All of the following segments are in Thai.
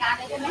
การได้ไหม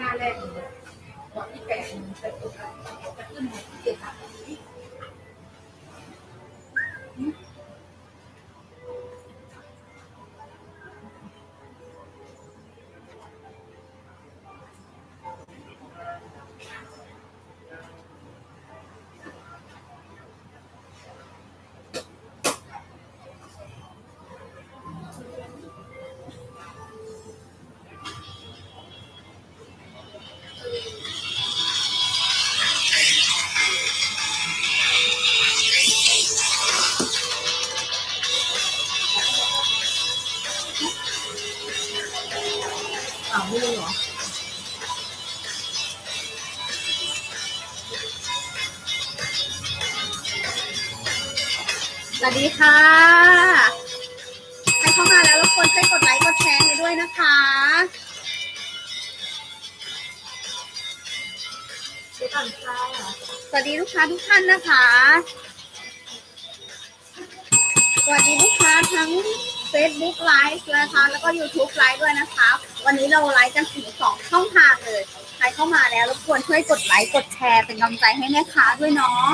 งานแรก 哎，对对对，对对对，对对对。 วัสดีค่ะใครเข้ามาแล้วรบกวนช่วยกดไลค์กดแชร์ให้ด้วยนะคะ สวัสดีลูกค้าทุกท่านนะคะ สวัสดีลูกค้าทั้ง Facebook Live นะคะแล้วก็ YouTube Live ด้วยนะคะ วันนี้เราไลฟ์กันถึงสองช่องทางเลย ใครเข้ามาแล้วรบกวนช่วยกดไลค์กดแชร์เป็นกำลังใจให้แม่ค้าด้วยเนาะ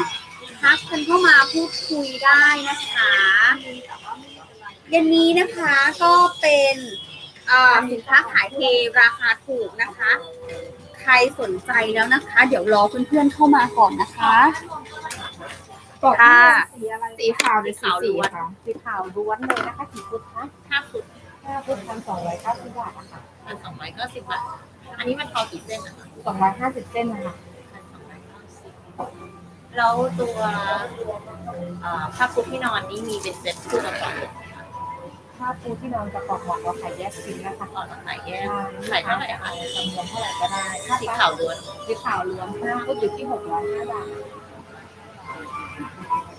ทักกันเข้ามาพูดคุยได้นะคะเย็นนี้นะคะก็เป็นอ่าสินค้าขายเทราคาถูกนะคะ ใครสนใจแล้วนะคะ เดี๋ยวรอเพื่อนๆเข้ามาก่อนนะคะกดค่ะสีอะไรสีขาวหรือสีสีคะสีขาวล้วนเลยนะคะสีฟุตคะห้าฟุตห้าพุทพันสองร้อยเก้าสิบบาทนะคะพันสองร้อยเก้าสิบบาท อันนี้มันทอกี่เส้นนะคะสองร้อยห้าสิบเส้นนะคะพันสองร้อยเก้าสิบ แล้วตัวเอ่อผ้าปูที่นอนนี่มีเป็นเซ็ตคู่กับของถ้าปูที่นอนกระปอกหมอนเราขายแยกชิ้นนะคะก่อนมาขายแยกขายเท่าไหร่คะจำนวนเท่าไหร่ก็ได้ถ้าสีขาวล้วนสีขาวรวมห้าพุทอยู่ที่หกร้อยห้าบาท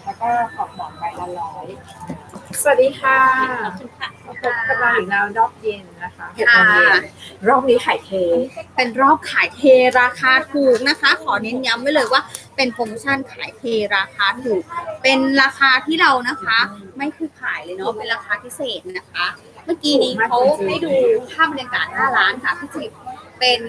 แล้วก็ขอบหมอนใบละร้อยสวัสดีค่ะขอบคุณค่ะ พบกับเราอีกแล้วรอบเย็นนะคะหกโมงเย็นรอบนี้ขายเทเป็นรอบขายเทราคาถูกนะคะ ขอเน้นย้ำไว้เลยว่า เป็นโปรโมชั่นขายเทราคาถูก เป็นราคาที่เรานะคะ ไม่คือขายเลยเนาะเป็นราคาพิเศษนะคะ เมื่อกี้นี้เขาให้ดูภาพบรรยากาศหน้าร้านค่ะพี่จิบเป็น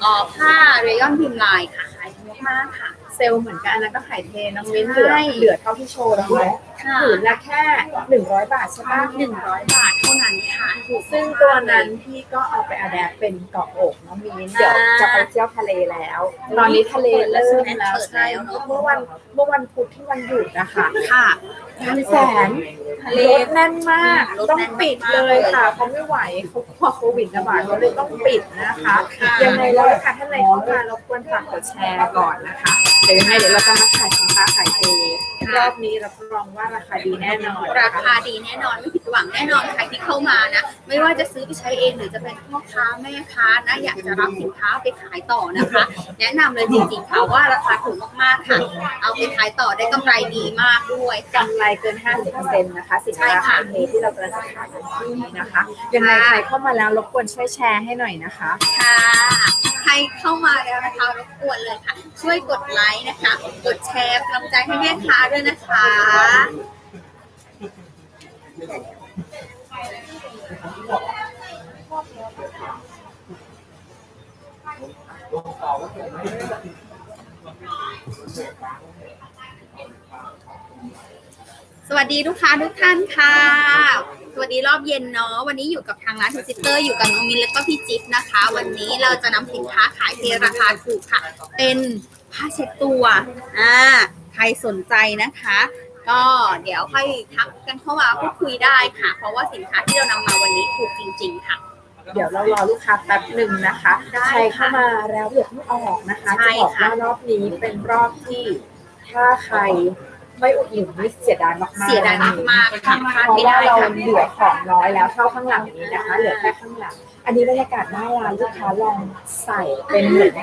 เอ่อผ้าเรยอนพิมพ์ลายค่ะขายดีมากๆค่ะ เซลล์เหมือนกันอันนั้นก็ขายเทน้องมิ้นเหลือใช่ เหลือเท่าที่โชว์แล้วเนาะค่ะผืนละแค่หนึ่งร้อยบาทใช่ปะหนึ่งร้อยบาทเท่านั้นค่ะถูกซึ่งตัวนั้นพี่ก็เอาไปอะแดปเป็นเกาะอกน้องมิ้นเดี๋ยวจะไปเที่ยวทะเลแล้ว ตอนนี้ทะเลเริ่มแล้วใช่เมื่อวันเมื่อวันพุธที่วันหยุดนะคะค่ะบางแสน ทะเล รถแน่นมาก รถต้องแน่นมาก ปิดเลยค่ะเขาไม่ไหวเขากลัวโควิดระบาดเขาเลยต้องปิดนะคะ ค่ะ ยังไงแล้วค่ะท่านใดเข้ามารบกวนฝากกดแชร์ก่อนนะคะเดี๋ยวยังไงเดี๋ยวเราจะมาขายสินค้าขายเทรอบนี้รับรองว่าราคาดีแน่นอน ราคาดีแน่นอนไม่ผิดหวังแน่นอนใครที่เข้ามานะ ไม่ว่าจะซื้อไปใช้เองหรือจะเป็นพ่อค้าแม่ค้านะอยากจะรับสินค้าไปขายต่อนะคะ แนะนำเลยจริงๆค่ะว่าราคาถูกมากๆค่ะ เอาไปขายต่อได้กำไรดีมากด้วยกำไรเกิน 50%นะคะสินค้าใช่ค่ะขายเทที่เรากำลังจะขายกันที่นะคะยังไงใครเข้ามาแล้วรบกวนช่วยแชร์ให้หน่อยนะคะค่ะใคร เข้ามาแล้วนะคะรบกวนเลยค่ะ ช่วยกดไลค์นะคะ กดแชร์กำลังใจให้แม่ค้าด้วยนะคะ สวัสดีลูกค้าทุกท่านค่ะ สวัสดีรอบเย็นเนาะ วันนี้อยู่กับทางร้านทูซิสเตอร์อยู่กับน้องมินแล้วก็พี่จิ๊บนะคะ วันนี้เราจะนำสินค้าขายในราคาถูกค่ะ เป็นผ้าเช็ดตัว อ่า ใครสนใจนะคะ ก็เดี๋ยวค่อยทักกันเข้ามาพูดคุยได้ค่ะ เพราะว่าสินค้าที่เรานำมาวันนี้ถูกจริง ๆ ค่ะเดี๋ยวเรารอลูกค้าแป๊บหนึ่งนะคะได้ใครเข้ามาแล้วเดี๋ยวเพิ่งออกนะคะใช่จะบอกค่ะว่ารอบนี้เป็นรอบที่ถ้าใคร ไม่อุดหนุนนี่เสียดายมากๆเสียดายมากๆค่ะพลาดเพราะไม่ว่าได้เราค่ะเหลือของน้อยแล้วเท่าข้างหลังนี้นะคะ เหลือแค่ข้างหลัง อันนี้บรรยากาศหน้าร้านลูกค้าลองใส่เป็นเหมือน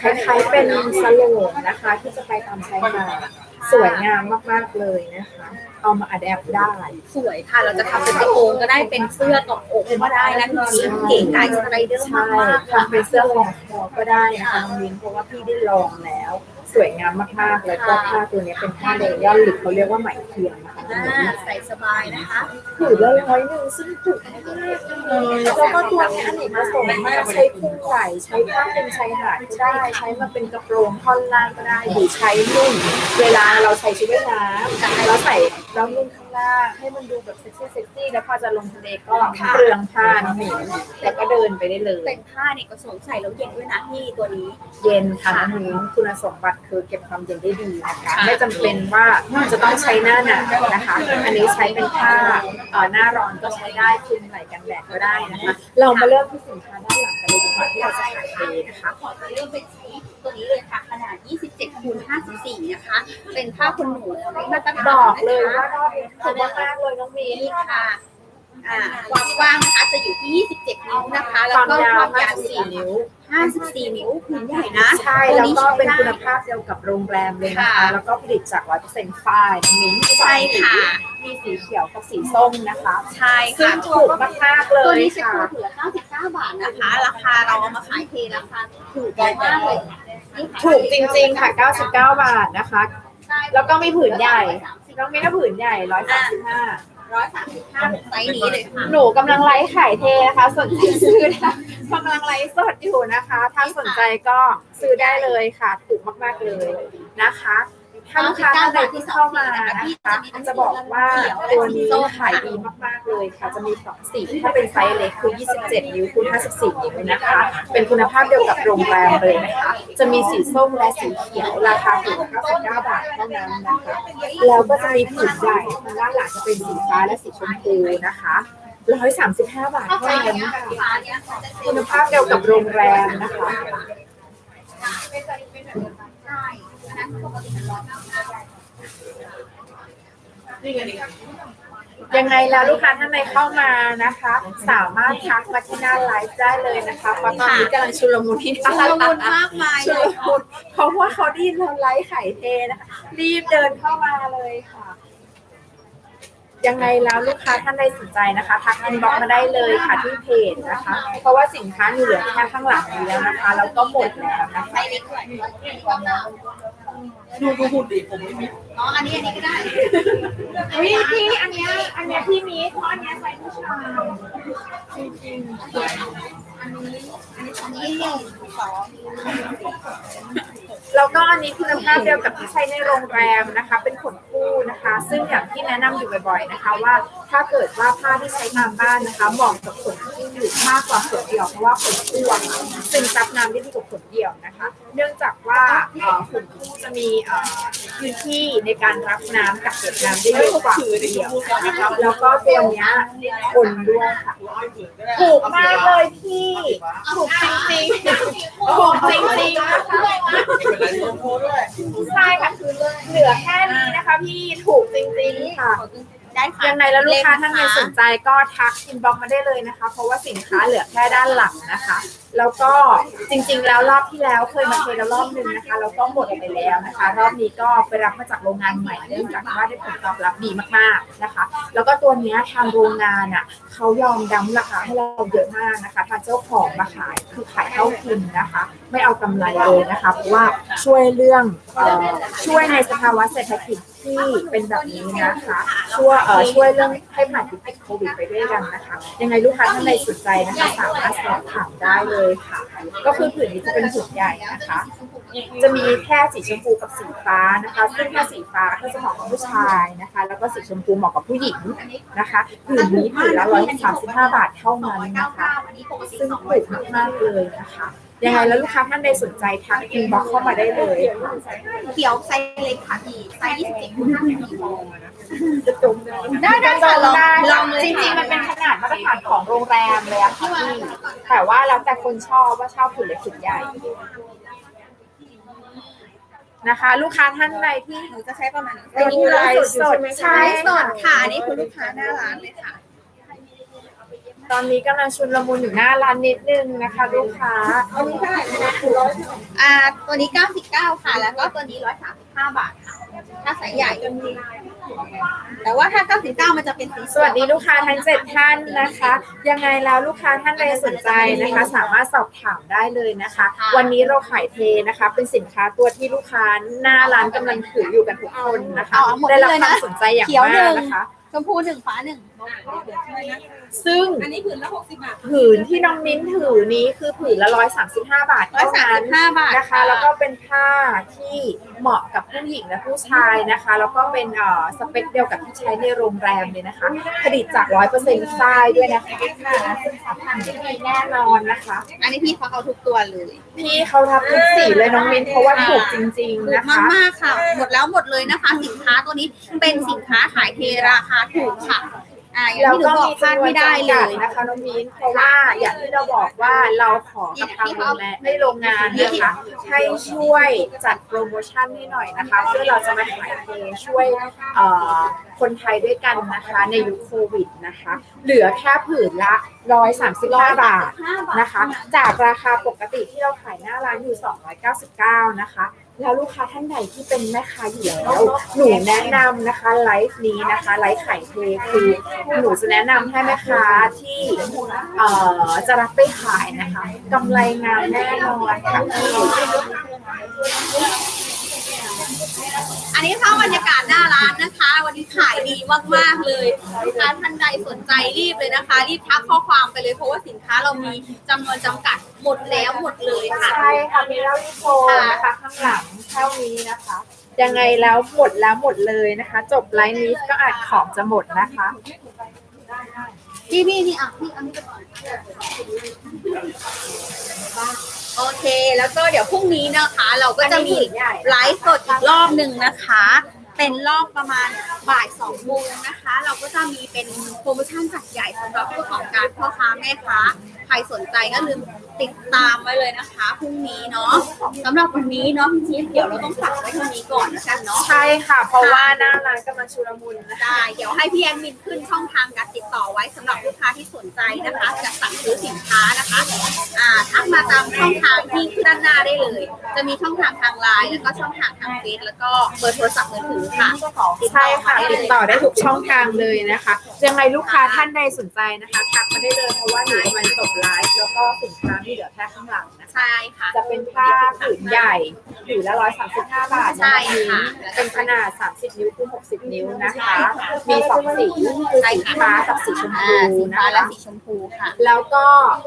คล้ายๆเป็นสโลงนะคะ ที่จะไปตามชายหาดสวยงามมากๆเลยนะคะ เอามาอัดแอปได้ สวยค่ะ เราจะทำเป็นกระโปรงก็ได้เป็นเสื้อตบอกก็ได้นะจริงๆเก๋ไก่สไลเดอร์ใช่มากๆค่ะ ทำเป็นเสื้อลองคอก็ได้นะคะน้องวินเพราะว่าพี่ได้ลองแล้ว สวยงามมากๆ แล้วก็ผ้าตัวนี้เป็นผ้าเลยอนหรือเขาเรียกว่าไหมเทียมนะคะน้องอ่าวินใส่สบายนะคะผืนละร้อยหนึ่งซึ่งถูกมากเลยแล้วก็ตัวนี้อันนี้ผสมมากใช้พุ่งไหลใช้ผ้าเป็นชายหาดก็ได้ใช้มาเป็นกระโปรงท่อนล่างก็ได้หรือใช้นุ่นเวลาเราใช้ชุดว่ายน้ำเราใส่แล้วนุ่นข้างล่างให้มันดูแบบเซ็กซี่เซ็กซี่แล้วพอจะลงทะเลก็เปลืองผ้าน้ำหนิแล้วก็เดินไปได้เลยเป็นผ้าเนี่ยก็สวมใส่แล้วเย็นด้วยนะที่ตัวนี้ เย็นค่ะน้องมิ้นคุณสมบัติคือเก็บความเย็นได้ดีนะคะไม่จำเป็นว่าจะต้องใช้หน้าหนาวนะคะ อันนี้ใช้เป็นผ้าเอ่อหน้าร้อนก็ใช้ได้คลุมไหล่กันแดดก็ได้นะคะ เรามาเริ่มที่สินค้าด้านหลังกันเลยดีกว่าที่เราจะขายเทนะคะขอจะเริ่มเป็นสีตัวนี้เลยค่ะขนาด 27คูณ54 นะคะ เป็นผ้าขนหนูมาตรฐานบอกเลยนะคะว่ารอบนี้ถูกมากๆเลยน้องมิ้นนี่ค่ะ อ่าความกว้างนะคะจะอยู่ที่ 27 นิ้วนะคะ แล้วความก็ยาวความยาว54นิ้ว 54 นิ้วผืนใหญ่นะใช่ตัวแล้วนี้ก็ใช้เป็นได้คุณภาพเดียวกับโรงแรมเลยนะคะค่ะแล้วก็ผลิตจาก 100%ฝ้ายน้องมิ้นใช่ค่ะ มีสีเขียวกับสีส้มนะคะ ใช่ซึ่ค่ะงถูกมากๆเลตัวยนี้จะค่ะคือเหลือ99 บาทนะคะ ราคาเราเอามาขายเทราคาถูกมากเลยนี่ค่ะถูกจริงๆค่ะ 99 บาทนะคะ แล้วก็มีผืนใหญ่น้องมิ้นว่าผืนใหญ่ 135 ร้อยสามสิบห้าไซส์นี้เลยค่ะหนูกำลังไลฟ์ขายเทนะคะ สนใจซื้อนะกำลังไลฟ์สดอยู่นะคะ ถ้าสนใจก็ซื้อได้เลยค่ะ ถูกมากๆเลยนะคะ ถ้าลูกค้าท่านใดที่เข้ามานะคะจะบอกว่าตัวนี้ขายดีมากๆเลยค่ะ จะมีสองสีถ้าเป็นไซส์เล็กคือ 27 นิ้วคูณ54 นิ้วนะคะ เป็นคุณภาพเดียวกับโรงแรมเลยนะคะ จะมีสีส้มและสีเขียวราคาถึง99 บาทเท่านั้นนะคะ แล้วก็จะมีผืนใหญ่ทางด้านหลังจะเป็นสีฟ้าและสีชมพูนะคะ135บาทถ้าเท่าใครนั้นเนี้ยค่ะฟ้านี้ยคุณภาพเดียวกับโรงแรมนะคะ ใช่อันนั้นปกติมันร้อยเก้าสิบเก้ายังไงแล้วลูกค้าท่านใดเข้ามานะคะ สามารถทักมาที่หน้าไลฟ์ได้เลยนะคะเพราะตอนนี้กำลังชุลมุนที่หน้าชุลมุนมากมายชุเลลยมุนเพราะว่าเขาไดีเราไลฟ์ไข่เทนะคะ รีบเดินเข้ามาเลยค่ะ ยังไงแล้วลูกค้าท่านใดสนใจนะคะทักอินบ็อกมาได้เลยค่ะที่เพจนะคะ เพราะว่าสินค้าอยู่เหลือแค่ข้างหลังนี้แล้วนะคะแล้วก็หมดแล้วนะคะด้วยดูดูหุ่นดิผมไม่มีอ๋ออันนี้อันนี้ก็ได้วิพี่อันเนี้ยอันเนี้ยพี่มีเพราะอันเนี้ยใส่ผู้ชายอันนี้หนึ่งสอง แล้วก็อันนี้คุณภาพเดียวกับที่ใช้ในโรงแรมนะคะ เป็นขนคู่นะคะ ซึ่งอย่างที่แนะนำอยู่บ่อยๆนะคะ ว่าถ้าเกิดว่าผ้าที่ใช้ตามบ้านนะคะเหมาะกับขนคู่มากกว่าขนเดี่ยวเพราะว่าขนคู่ซึมซับน้ำได้ดีกว่าขนเดี่ยวนะคะ เนื่องจากว่าขนคู่จะมีพื้นที่ในการรับน้ำกับเก็บน้ำได้เยอะกว่าขนเดี่ยวนะคะแล้วก็ตัวเนี้ยทนด้วยค่ะถูกมากเลยพี่ถูกจริงๆถูกจริงๆนะคะใช่ค่ะคือเหลือแค่นี้นะคะพี่ถูกจริงๆค่ะ ได้ค่ะยังไงแล้วลูกค้าท่านใดสนใจก็ทักอินบ็อกมาได้เลยนะคะ เพราะว่าสินค้าเหลือแค่ด้านหลังนะคะ แล้วก็จริงๆ แล้วรอบที่แล้วเคยมาเทแล้วรอบหนึ่งนะคะแล้วก็หมดไปแล้วนะคะ รอบนี้ก็ไปรับมาจากโรงงานใหม่เนื่องจากว่าได้ผลตอบรับดีมากๆนะคะ แล้วก็ตัวเนี้ยทางโรงงานอะเขายอมดั้มราคาให้เราเยอะมากนะคะทางเจ้าของมาขายคือขายเท่าทุนนะคะ ไม่เอากำไรเลยนะคะเพราะว่าช่วยเรื่องเอ่อช่วยในสภาวะเศรษฐกิจ ที่เป็นแบบนี้นะคะช่วยเอ่อช่วยเรื่องให้ผ่านวิกฤตโควิดไปด้วยกันนะคะ ยังไงลูกค้าท่านใดสนใจนะคะสามารถสอบถามได้เลยค่ะ ก็คือผืนนี้จะเป็นผืนใหญ่นะคะ จะมีแค่สีชมพูกับสีฟ้านะคะ ซึ่งถ้าสีฟ้าก็จะเหมาะกับผู้ชายนะคะ แล้วก็สีชมพูเหมาะกับผู้หญิงนะคะผืนนี้ผืนละร้อยสามสิบห้าบาทเท่านั้นนะคะซึ่งสองถูกมากๆเลยนะคะ ยังไงแล้วลูกค้าท่านใดสนใจทักอินบ็อกเข้ามาได้เลยค่ะเขียวไซส์เล็กค่ะพี่ไซส์ยี่สิบเจ็ดคูณห้าสิบสี่จะจมได้ได้ได้ค่ะลองได้ลองเลยจค่ะริงๆมันเป็นขนาดมาตรฐานของโรงแรมเลยอะค่ะพี่แต่ว่าแล้วแต่คนชอบว่าชอบผืนเล็กผืนใหญ่นะคะ ลูกค้าท่านใดที่หนูจะใช้ประมาณนี้ดูไลฟ์สดใช่ไลฟ์สค่ะดค่ะอันนี่คือลูกค้าหน้าร้านเลยค่ะ ตอนนี้กำลังชุนละมุนอยู่หน้าร้านนิดนึงนะคะ ลูกค้า อันนี้เท่าไหร่นะคะอ่า ตัวนี้ 99 ค่ะ แล้วก็ตัวนี้ 135 บาทค่ะ ถ้าสายใหญ่แต่ว่าถ้า 99 มันจะเป็นสีสวัสดีลูกค้าทั้งเจ็ดท่านนะคะ ยังไงแล้วลูกค้าท่านใดสนใจนะคะ สามารถสอบถามได้เลยนะคะ วันนี้เราขายเทนะคะ เป็นสินค้าตัวที่ลูกค้าหน้าร้านกำลังถืออยู่กันทุกคนนะคะเอาหมดได้รับเลยควานะมสนใจอย่างเขียวหมานึ่กงนะคะชมพูหนึ่งฟ้าหนึ่ง ซึ่งอันนี้ผืนละหกสิบบาท ผืนที่น้องมิ้นถือนี้คือผืนละร้อยสามสิบห้าบาทร้อยเท่าสามนั้สินบห้าบาทนะคะแล้วก็เป็นผ้าที่เหมาะกับผู้หญิงและผู้ชายนะคะ แล้วก็เป็นเอ่อสเปคเดียวกับที่ใช้ในโรงแรมเลยนะคะ ผลิตจากร้อยเปอร์เซ็นต์ฝ้ายด้วยนะคะซึ่งทำทางที่ดีแน่นอนนะคะ อันนี้พี่เขาเอาทุกตัวเลยพี่เขาทับทุกสีเลยน้องมินเพราะว่าถูกจริง ถูๆ กนะคะมากๆค่ะ หมดแล้วหมดเลยนะคะ สินค้าตัวนี้เป็นสินค้าขายเทราคาถูกค่ะ อ่าอย่างแล้วที่หนูก็บอกมีพลาดจำนวนไม่ได้จำเลกัดยนะคะน้องมินเพราะว่าอย่างที่เราบอกว่าเราขอกับทางโรงแรมให้โรงงานนะคะให้ช่วยจัดโปรโมชั่นให้หน่อยนะคะเพื่อเราจะมาขายเทช่วยเอ่อคนไทยด้วยกันนะคะในยุคโควิดนะคะ เหลือแค่ผืนละ 135 บาทนะคะ จากราคาปกติที่เราขายหน้าร้านอยู่ 299 นะคะ แล้วลูกค้าท่านใดที่เป็นแม่ค้าอยู่แล้วหนูแนะนำนะคะไลฟ์นี้นะคะไลฟ์ขายเทคือหนูจะแนะนำให้แม่ค้าที่เอ่อจะรับไปขายนะคะกำไรงามแน่นอนค่ะพี่อันนี้ภาพบรรยากาศหน้าร้านนะคะ ขายดีมากๆเลยลูกค้าท่านใดสนใจรีบเลยนะคะ รีบทักข้อความไปเลยเพราะว่าสินค้าเรามีจำนวนจำกัดหมดแล้วหมดเลยค่ะ ใช่ค่ะมีเล่าที่โชว์นะคะข้างหลังเท่านี้นะคะ ยังไงแล้วหมดแล้วหมดเลยนะคะ จบไลฟ์นี้ก็อาจของจะหมดนะคะ พี่พี่นี่อะพี่เอันนี้ไปก่อนโอเค แล้วก็เดี๋ยวพรุ่งนี้นะคะ เราก็จะมีไลฟ์สดอีกรอบหนึ่งนะคะ เป็นรอบประมาณบ่ายสองโมงนะคะ เราก็จะมีเป็นโปรโมชั่นจัดใหญ่สำหรับผู้ประกอบการพ่อค้าแม่ค้าใครสนใจก็ลืมติดตามไว้เลยนะคะพรุ่งนี้เนาะสำหรับวันนี้เนาะพี่จิ๊บเดี๋ยวเราต้องฝากไว้เท่านี้ก่อนนะกันเนาะ ใช่ค่ะ เพราะว่าหน้าร้านกำลังชุลมุนนะคะได้ เดี๋ยวให้พี่แอดมินขึ้นช่องทางการติดต่อไว้สำหรับลูกค้าที่สนใจนะคะจะสั่งซื้อสินค้านะคะอ่าทักมาตามช่องทางที่ขึ้นด้านหน้าได้เลย จะมีช่องทางทางไลน์แล้วก็ช่องทางทางเฟซแล้วก็เบอร์โทรศัพท์มือถือค่ะติดต่ใช่อค่ะมาได้ติดเลยต่อได้ทุกช่องทางเลยนะคะ ยังไงลูกค้าท่านใดสนใจนะคะทักมาได้เลยเพราะว่าหนูกำลังจบไลฟ์แล้วก็สินค้าที่เหลือแค่ข้างหลัง ใช่ค่ะ จะเป็นผ้าผืนใหญ่ผืนละร้อยสามสิบห้าบาทใช่ค่ะเป็นขนาดสามสิบนิ้วคูณหกสิบนิ้วนะคะ มีสองสีคือสีฟ้ากับสีชมอ่าพูสีนะฟ้าและคะสีชมพูค่ะ แล้วก็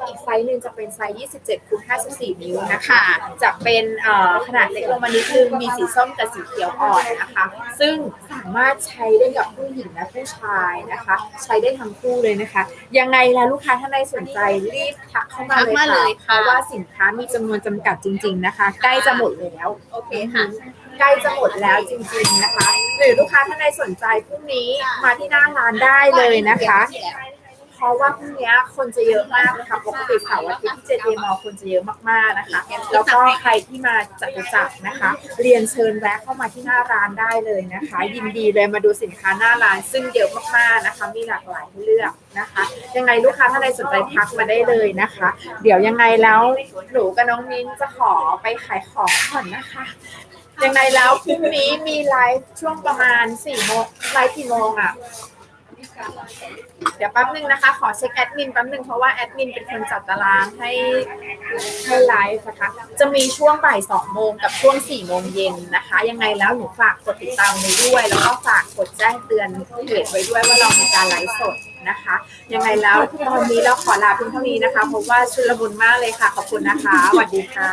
อีกไซส์หนึ่งจะเป็นไซส์27คูณ54 นิ้วนะคะค่ะจะเป็นเอ่อขนาดเล็กลงมานิดนึงมีสีส้มกับสีเขียวอ่อนนะคะ ซึ่งสามารถใช้ได้กับผู้หญิงและผู้ชายนะคะ ใช้ได้ทั้งคู่เลยนะคะ ยังไงแล้วลูกค้าท่านใดสนใจรีบทักเข้ามาทักมาเลเลยยค่ะ ค่ะเพราะว่าสินค้ามีจำนวนจำกัดจริง ๆนะคะ ใกล้จะหมดแล้ว โอเคค่ะ ใกล้จะหมดแล้วจริง ๆนะคะ หรือลูกค้าท่านใดสนใจพรุ่งนี้มาที่หน้าร้านได้เลยนะคะ เพราะว่าพรุ่งนี้คนจะเยอะมากนะคะปกติเสาร์อาทิตย์ที่เจเจมอคนจะเยอะมากๆนะคะแล้วก็ใครที่มาจัตุจักรนะคะ เรียนเชิญแวะเข้ามาที่หน้าร้านได้เลยนะคะ ยินดีเลยมาดูสินค้าหน้าร้าน ซึ่งเยอะมากๆนะคะ มีหลากหลายให้เลือกนะคะ ยังไงลูกค้าท่านใดสนใจทักมาได้เลยนะคะ เดี๋ยวยังไงแล้วหนูกับน้องมิ้นจะขอไปขายของก่อนนะคะยังไงแล้วพรุ่งนี้มีไลฟ์ช่วงประมาณสี่โมงไลฟ์กี่โมงอะ เดี๋ยวแป๊บนึงนะคะ ขอเช็คแอดมินแป๊บนึงเพราะว่าแอดมินเป็นคนจัดตารางให้ให้ไลฟ์นะคะ จะมีช่วงบ่ายสองโมงกับช่วงสี่โมงเย็นนะคะ ยังไงแล้วหนูฝากกดติดตามไว้ด้วย แล้วก็ฝากกดแจ้งเตือนเพจไว้ด้วยว่าเรามีการไลฟ์สดนะคะ ยังไงแล้วตอนนี้เราขอลาเพียงเท่านี้นะคะเพราะว่าชุลมุนมากเลยค่ะ ขอบคุณนะคะสวัสดีค่ะ